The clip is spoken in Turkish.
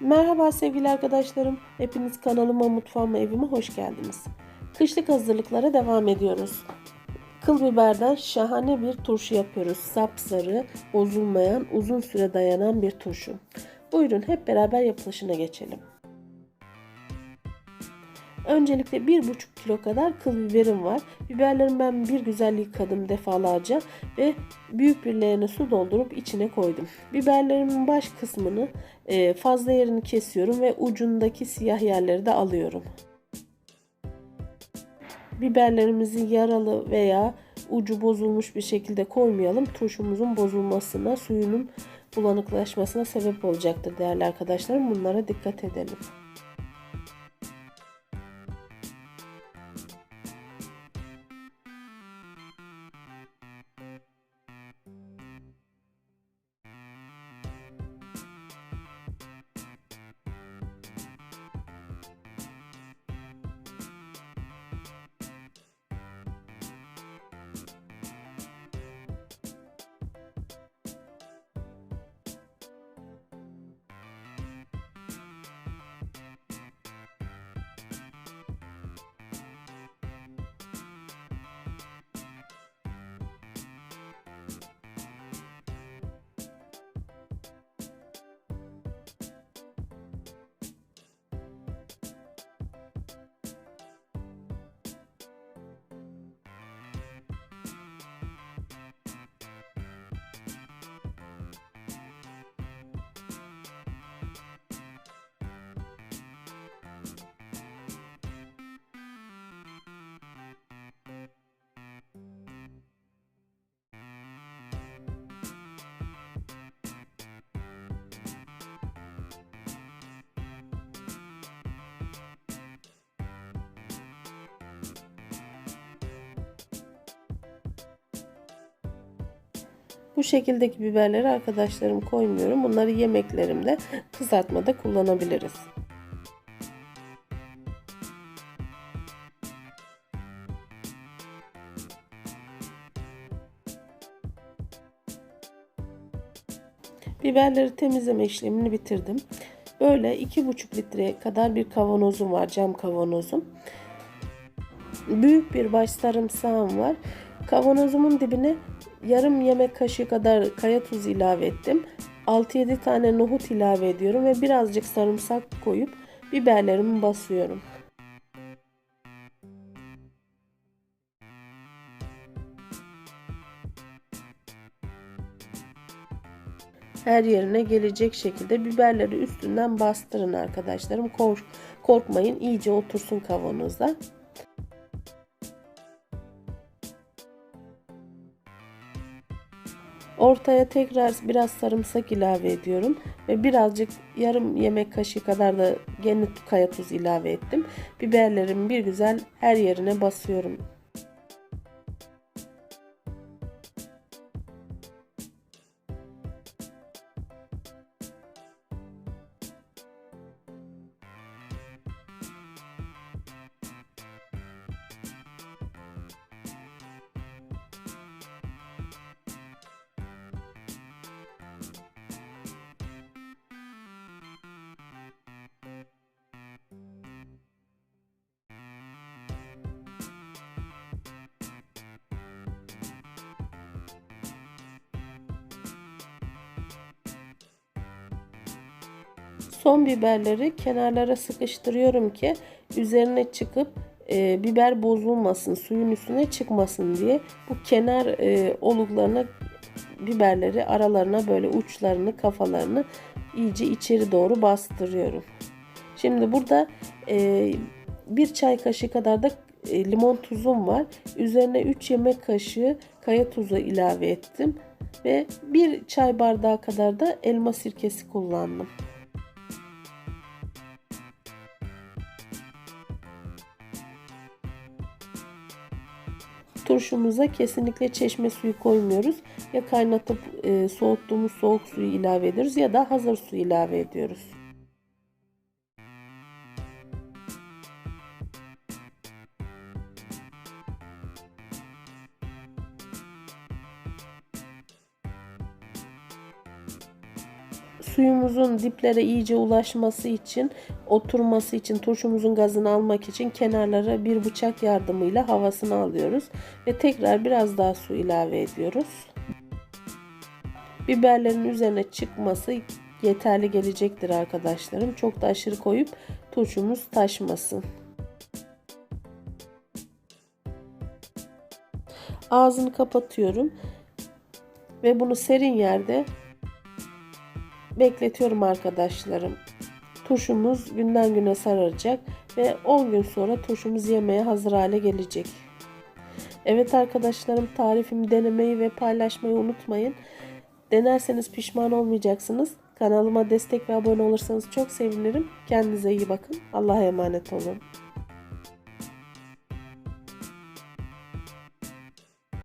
Merhaba sevgili arkadaşlarım. Hepiniz kanalıma, mutfağıma, evime hoş geldiniz. Kışlık hazırlıklara devam ediyoruz. Kıl biberden şahane bir turşu yapıyoruz. Sapsarı, bozulmayan, uzun süre dayanan bir turşu. Buyurun hep beraber yapılışına geçelim. Öncelikle 1,5 kilo kadar kıl biberim var. Biberlerimi ben bir güzel yıkadım defalarca ve büyük bir leğene su doldurup içine koydum. Biberlerimin baş kısmını e, fazla yerini kesiyorum ve ucundaki siyah yerleri de alıyorum. Biberlerimizi yaralı veya ucu bozulmuş bir şekilde koymayalım. Turşumuzun bozulmasına, suyunun bulanıklaşmasına sebep olacaktır değerli arkadaşlarım. Bunlara dikkat edelim. Bu şekildeki biberleri arkadaşlarım koymuyorum. Bunları yemeklerimde kızartmada kullanabiliriz. Biberleri temizleme işlemini bitirdim. Böyle 2,5 litreye kadar bir kavanozum var. Cam kavanozum. Büyük bir baş sarımsağım var. Kavanozumun dibine yarım yemek kaşığı kadar kaya tuzu ilave ettim. 6-7 tane nohut ilave ediyorum ve birazcık sarımsak koyup biberlerimi basıyorum. Her yerine gelecek şekilde biberleri üstünden bastırın arkadaşlarım. Kork korkmayın iyice otursun kavanoza. Ortaya tekrar biraz sarımsak ilave ediyorum ve birazcık yarım yemek kaşığı kadar da gene kaya tuz ilave ettim. Biberlerimi bir güzel her yerine basıyorum. Son biberleri kenarlara sıkıştırıyorum ki üzerine çıkıp e, biber bozulmasın, suyun üstüne çıkmasın diye bu kenar e, oluklarına biberleri aralarına böyle uçlarını, kafalarını iyice içeri doğru bastırıyorum. Şimdi burada e, bir çay kaşığı kadar da e, limon tuzum var. Üzerine 3 yemek kaşığı kaya tuzu ilave ettim ve bir çay bardağı kadar da elma sirkesi kullandım. Turşumuza kesinlikle çeşme suyu koymuyoruz. Ya kaynatıp e, soğuttuğumuz soğuk suyu ilave ediyoruz ya da hazır su ilave ediyoruz. Suyumuzun diplere iyice ulaşması için, oturması için, turşumuzun gazını almak için kenarlara bir bıçak yardımıyla havasını alıyoruz. Ve tekrar biraz daha su ilave ediyoruz. Biberlerin üzerine çıkması yeterli gelecektir arkadaşlarım. Çok da aşırı koyup turşumuz taşmasın. Ağzını kapatıyorum. Ve bunu serin yerde bekletiyorum arkadaşlarım. Turşumuz günden güne sararacak ve 10 gün sonra turşumuz yemeye hazır hale gelecek. Evet arkadaşlarım tarifimi denemeyi ve paylaşmayı unutmayın. Denerseniz pişman olmayacaksınız. Kanalıma destek ve abone olursanız çok sevinirim. Kendinize iyi bakın. Allah'a emanet olun.